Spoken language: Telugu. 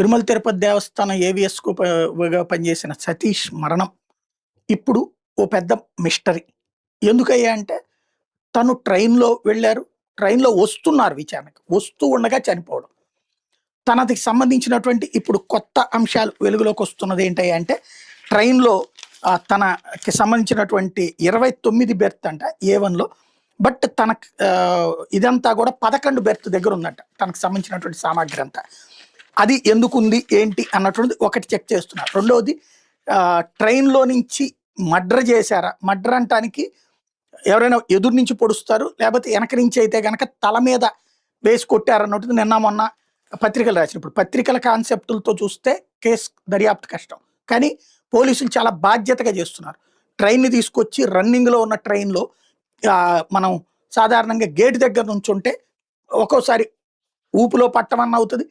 తిరుమల తిరుపతి దేవస్థానం ఏవిఎస్కు పనిచేసిన సతీష్ మరణం. ఇప్పుడు ఓ పెద్ద మిస్టరీ. ఎందుకయ్యా అంటే తను ట్రైన్లో వెళ్ళారు. ట్రైన్లో వస్తున్నారు విచారణకు. వస్తూ ఉండగా చనిపోవడం. తనకి సంబంధించినటువంటి ఇప్పుడు కొత్త అంశాలు వెలుగులోకి వస్తున్నది ఏంటయ్యా అంటే ట్రైన్లో తనకి సంబంధించినటువంటి ఇరవై తొమ్మిది బెర్త్ అంట ఏ వన్లో. బట్ తన ఇదంతా కూడా పదకొండు బెర్త్ దగ్గర ఉందంట తనకు సంబంధించినటువంటి సామాగ్రి అంతా. అది ఎందుకుంది ఏంటి అన్నటువంటిది ఒకటి చెక్ చేస్తున్నారు రెండవది ట్రైన్లో నుంచి మడ్ర చేశారా? మడ్ర అంటానికి ఎవరైనా ఎదురు నుంచి పొడుస్తారు లేకపోతే వెనక నుంచి అయితే కనుక తల మీద వేసి కొట్టారన్నట్టు నిన్న మొన్న పత్రికలు రాసినప్పుడు. పత్రికల కాన్సెప్టులతో చూస్తే కేసు దర్యాప్తు కష్టం. కానీ పోలీసులు చాలా బాధ్యతగా చేస్తున్నారు. ట్రైన్ని తీసుకొచ్చి రన్నింగ్లో ఉన్న ట్రైన్లో మనం సాధారణంగా గేట్ దగ్గర నుంచి ఉంటే ఒక్కోసారి ఊపులో పట్టమన్న అవుతుంది